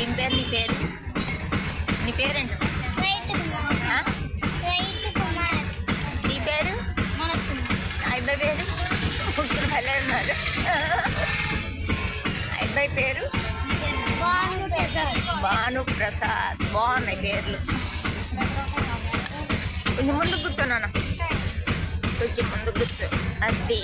పేరు నీ పేరు? నీ పేరేంట? నీ పేరు? అబ్బాయి పేరు? ముగ్గురు భలే ఉన్నారు. అబ్బాయి పేరు? భాను ప్రసాద్. బాగున్నాయి పేర్లు. కొంచెం ముందు కూర్చో నాన్న. కొంచెం ముందు కూర్చో. అది.